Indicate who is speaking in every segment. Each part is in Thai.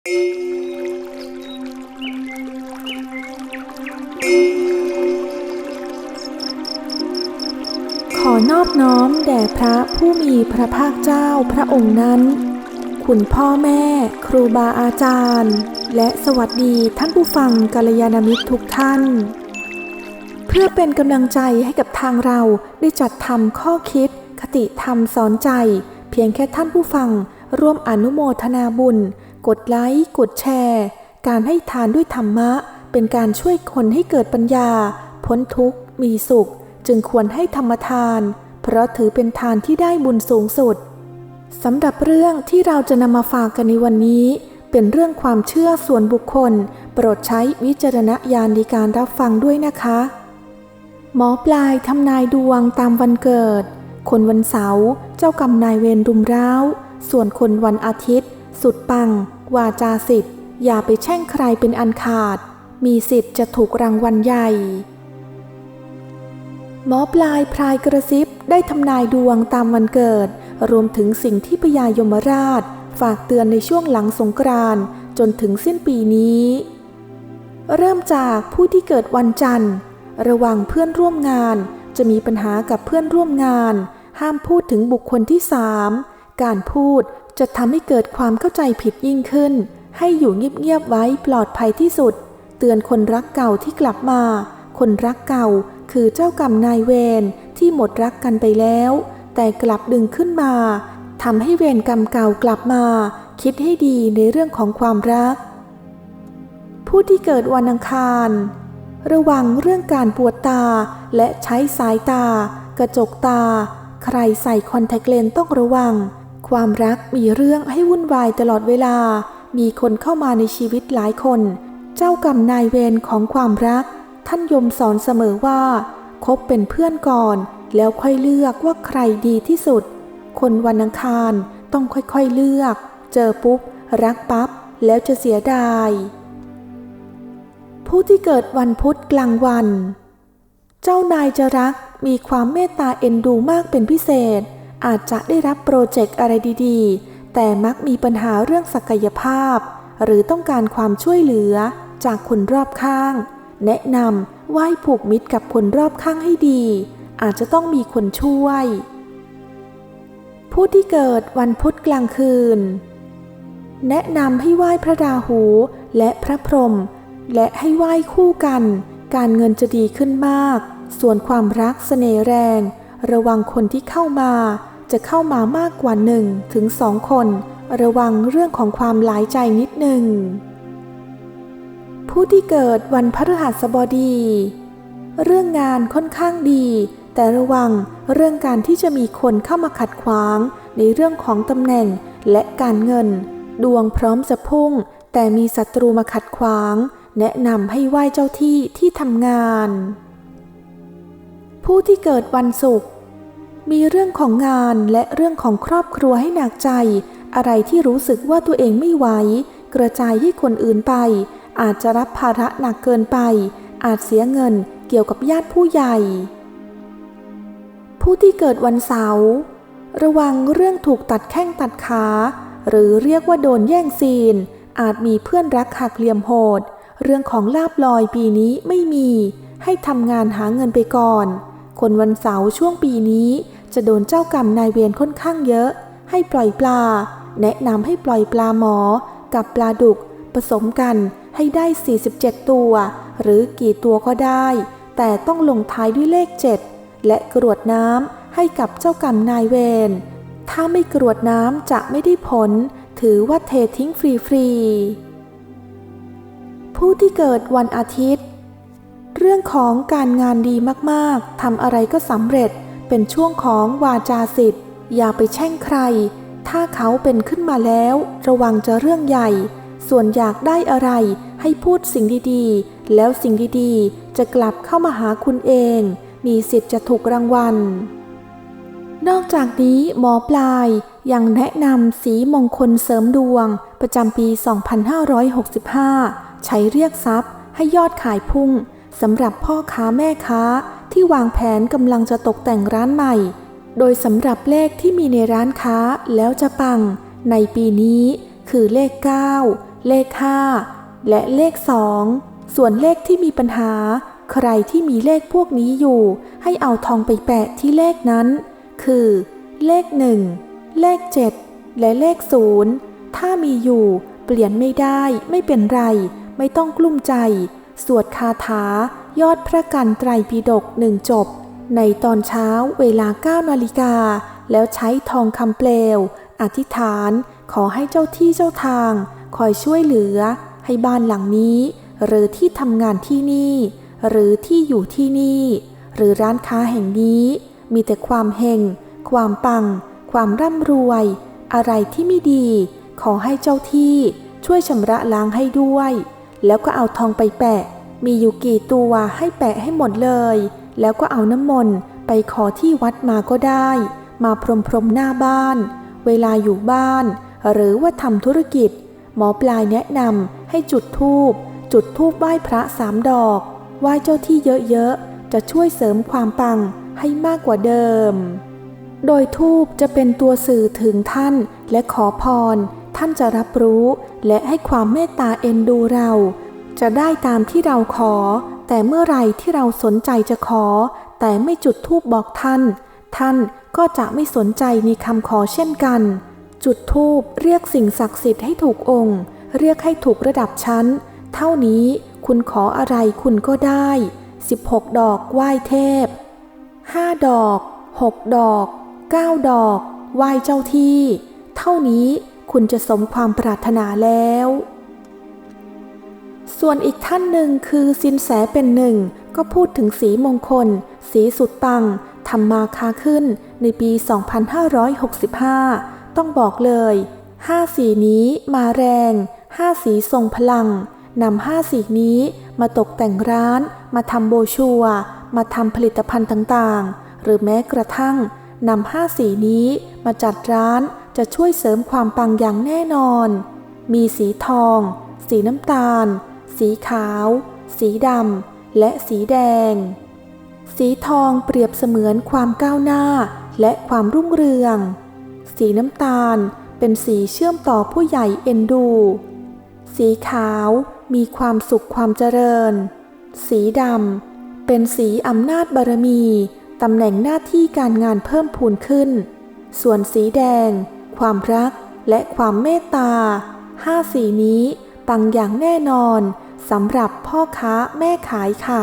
Speaker 1: ขอนอบน้อมแด่พระผู้มีพระภาคเจ้าพระองค์นั้น คุณพ่อแม่ครูบาอาจารย์ และสวัสดีท่านผู้ฟังกัลยาณมิตรทุกท่าน เพื่อเป็นกำลังใจให้กับทางเราได้จัดทำข้อคิด คติธรรมสอนใจ เพียงแค่ท่านผู้ฟังร่วมอนุโมทนาบุญ กดไลค์ กดแชร์ การให้ทานด้วยธรรมะ เป็นการช่วยคนให้เกิดปัญญา พ้นทุกข์ มีสุข จึงควรให้ธรรมทาน เพราะถือเป็นทานที่ได้บุญสูงสุดสำหรับเรื่องที่เราจะนำมาฝากกันในวันนี้ เป็นเรื่องความเชื่อส่วนบุคคล โปรดใช้วิจารณญาณในการรับฟังด้วยนะคะ หมอปลายทำนายดวงตามวันเกิด คนวันเสาร์เจ้ากรรมนายเวรรุมร้าว ส่วนคนวันอาทิตย์ สุดปัง วาจาสิทธิ์อย่าไปแช่งใครเป็นอันขาด มีสิทธิ์จะถูกรางวัลใหญ่ หมอปลายพรายกระซิบได้ทำนายดวงตามวันเกิด รวมถึงสิ่งที่พญายมราช ฝากเตือนในช่วงหลังสงกรานต์จนถึงสิ้นปีนี้ เริ่มจากผู้ที่เกิดวันจันทร์ ระวังเพื่อนร่วมงาน จะมีปัญหากับเพื่อนร่วมงาน ห้ามพูดถึงบุคคลที่สามการพูด จะทำให้เกิดความเข้าใจผิดยิ่งขึ้น ให้อยู่เงียบๆไว้ปลอดภัยที่สุด เตือนคนรักเก่าที่กลับมา คนรักเก่าคือเจ้ากรรมนายเวรที่หมดรักกันไปแล้ว แต่กลับดึงขึ้นมาทำให้เวรกรรมเก่ากลับมา คิดให้ดีในเรื่องของความรัก ผู้ที่เกิดวันอังคาร ระวังเรื่องการปวดตาและใช้สายตา กระจกตา ใครใส่คอนแทคเลนส์ต้องระวัง ความรักมีเรื่องให้วุ่นวายตลอดเวลา มีคนเข้ามาในชีวิตหลายคน เจ้ากรรมนายเวรของความรัก ท่านยมสอนเสมอว่าคบเป็นเพื่อนก่อน แล้วค่อยเลือกว่าใครดีที่สุด คนวันอังคารต้องค่อยๆเลือก เจอปุ๊บ รักปั๊บ แล้วจะเสียดาย ผู้ที่เกิดวันพุธกลางวัน เจ้านายจะรักมีความเมตตาเอ็นดูมากเป็นพิเศษ อาจจะได้รับโปรเจกต์อะไรดีๆ แต่มักมีปัญหาเรื่องศักยภาพ หรือต้องการความช่วยเหลือจากคนรอบข้าง แนะนำไหว้ผูกมิตรกับคนรอบข้างให้ดี อาจจะต้องมีคนช่วย ผู้ที่เกิดวันพุธกลางคืน แนะนำให้ไหว้พระราหูและพระพรหมและให้ไหว้คู่กัน การเงินจะดีขึ้นมาก ส่วนความรักเสน่ห์แรง ระวังคนที่เข้ามา จะเข้ามามากกว่าหนึ่งถึงสองคน ระวังเรื่องของความหลายใจนิดหนึ่ง ผู้ที่เกิดวันพฤหัสบดี เรื่องงานค่อนข้างดี แต่ระวังเรื่องการที่จะมีคนเข้ามาขัดขวาง ในเรื่องของตำแหน่งและการเงิน ดวงพร้อมจะพุ่ง แต่มีศัตรูมาขัดขวาง แนะนำให้ไหว้เจ้าที่ที่ทำงาน ผู้ที่เกิดวันศุกร์ มีเรื่องของงานและเรื่องของครอบครัวให้หนักใจ อะไรที่รู้สึกว่าตัวเองไม่ไหว กระจายให้คนอื่นไป อาจจะรับภาระหนักเกินไป อาจเสียเงินเกี่ยวกับญาติผู้ใหญ่ ผู้ที่เกิดวันเสาร์ระวังเรื่องถูกตัดแข้งตัดขา หรือเรียกว่าโดนแย่งซีน อาจมีเพื่อนรักหักเหลี่ยมโหด เรื่องของลาบลอยปีนี้ไม่มี ให้ทำงานหาเงินไปก่อน คนวันเสาร์ช่วงปีนี้ จะโดนเจ้ากรรมนายเวรค่อนข้างเยอะ ให้ปล่อยปลา แนะนำให้ปล่อยปลาหมอ กับปลาดุก ผสมกันให้ได้ 47 ตัว หรือกี่ตัวก็ได้ แต่ต้องลงท้ายด้วยเลข 7 และกรวดน้ำให้กับเจ้ากรรมนายเวร ถ้าไม่กรวดน้ำจะไม่ได้ผล ถือว่าเททิ้งฟรีๆ ผู้ที่เกิดวันอาทิตย์ เรื่องของการงานดีมากๆทำอะไรก็สำเร็จ เป็นช่วงของวาจาสิทธิ์อย่าไปแช่งใคร ถ้าเขาเป็นขึ้นมาแล้ว ระวังจะเรื่องใหญ่ ส่วนอยากได้อะไรให้พูดสิ่งดีๆ แล้วสิ่งดีๆ จะกลับเข้ามาหาคุณเอง มีสิทธิ์จะถูกรางวัล นอกจากนี้หมอปลายยังแนะนำสีมงคลเสริมดวง ประจำปี 2565 ใช้เรียกทรัพย์ให้ยอดขายพุ่งสำหรับพ่อค้าแม่ค้า ที่วางแผนกำลังจะตกแต่งร้านใหม่ โดยสำหรับเลขที่มีในร้านค้าแล้วจะปัง ในปีนี้คือเลข 9 เลข 5 และเลข 2 ส่วนเลขที่มีปัญหา ใครที่มีเลขพวกนี้อยู่ ให้เอาทองไปแปะที่เลขนั้น คือ เลข 1 เลข 7 และเลข 0 ถ้ามีอยู่เปลี่ยนไม่ได้ไม่เป็นไร ไม่ต้องกลุ้มใจ สวดคาถา ยอดพระกันไตรปิฎกหนึ่งจบ ในตอนเช้าเวลา9นาฬิกา แล้วใช้ทองคำเปลว อธิษฐานขอให้เจ้าที่เจ้าทาง คอยช่วยเหลือ ให้บ้านหลังนี้ หรือที่ทำงานที่นี่ หรือที่อยู่ที่นี่ หรือร้านค้าแห่งนี้ มีแต่ความเฮงความปัง ความร่ำรวย อะไรที่ไม่ดี ขอให้เจ้าที่ช่วยชำระล้างให้ด้วย แล้วก็เอาทองไปแปะ มีอยู่กี่ตัวให้แปะให้หมดเลย แล้วก็เอาน้ำมนต์ไปขอที่วัดมาก็ได้ มาพรมพรมหน้าบ้าน เวลาอยู่บ้าน หรือว่าทำธุรกิจ หมอปลายแนะนำให้จุดธูป จุดธูปไหว้พระสามดอก ไหว้เจ้าที่เยอะๆ จะช่วยเสริมความปังให้มากกว่าเดิม โดยทูปจะเป็นตัวสื่อถึงท่านและขอพร ท่านจะรับรู้และให้ความเมตตาเอ็นดูเรา จะได้ตามที่เราขอ แต่เมื่อไรที่เราสนใจจะขอ แต่ไม่จุดธูปบอกท่าน ท่านก็จะไม่สนใจในคำขอเช่นกัน จุดธูปเรียกสิ่งศักดิ์สิทธิ์ให้ถูกองค์ เรียกให้ถูกระดับชั้น เท่านี้คุณขออะไรคุณก็ได้ 16 ดอกไหว้เทพ 5 ดอก 6 ดอก 9 ดอก ไหว้เจ้าที่ เท่านี้คุณจะสมความปรารถนาแล้ว ส่วนอีกท่านหนึ่งคือสินแสเป็นหนึ่ง ก็พูดถึงสีมงคล สีสุดปังทำมาค้าขึ้นในปี 2565 ต้องบอกเลย 5 สีนี้มาแรง 5 สีทรงพลังนำห้าสีนี้มาตกแต่งร้าน มาทำโบชัว มาทำผลิตภัณฑ์ต่างๆ หรือแม้กระทั่งนำห้าสีนี้มาจัดร้านจะช่วยเสริมความปังอย่างแน่นอน มีสีทอง สีน้ำตาล สีขาว สีดำ และสีแดง สีทองเปรียบเสมือนความก้าวหน้าและความรุ่งเรือง สีน้ำตาลเป็นสีเชื่อมต่อผู้ใหญ่เอ็นดู สีขาวมีความสุขความเจริญ สีดำเป็นสีอำนาจบารมีตำแหน่งหน้าที่การงานเพิ่มพูนขึ้น ส่วนสีแดง ความรักและความเมตตาห้าสีนี้ ปังอย่างแน่นอนสำหรับพ่อค้าแม่ขายค่ะ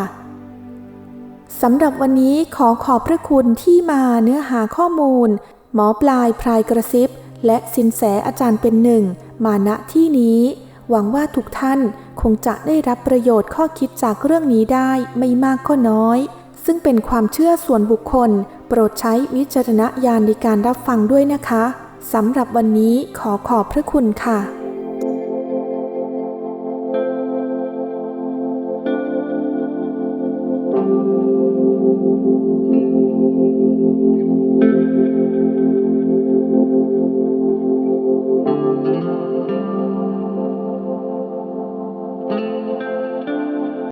Speaker 1: สำหรับวันนี้ขอขอบพระคุณที่มาเนื้อหาข้อมูล หมอปลายพรายกระซิบ และสินแสอาจารย์เป็นหนึ่ง มาณที่นี้ หวังว่าทุกท่านคงจะได้รับประโยชน์ข้อคิดจากเรื่องนี้ได้ไม่มากก็น้อย ซึ่งเป็นความเชื่อส่วนบุคคล โปรดใช้วิจารณญาณในการรับฟังด้วยนะคะสำหรับวันนี้ขอขอบพระคุณค่ะ thank you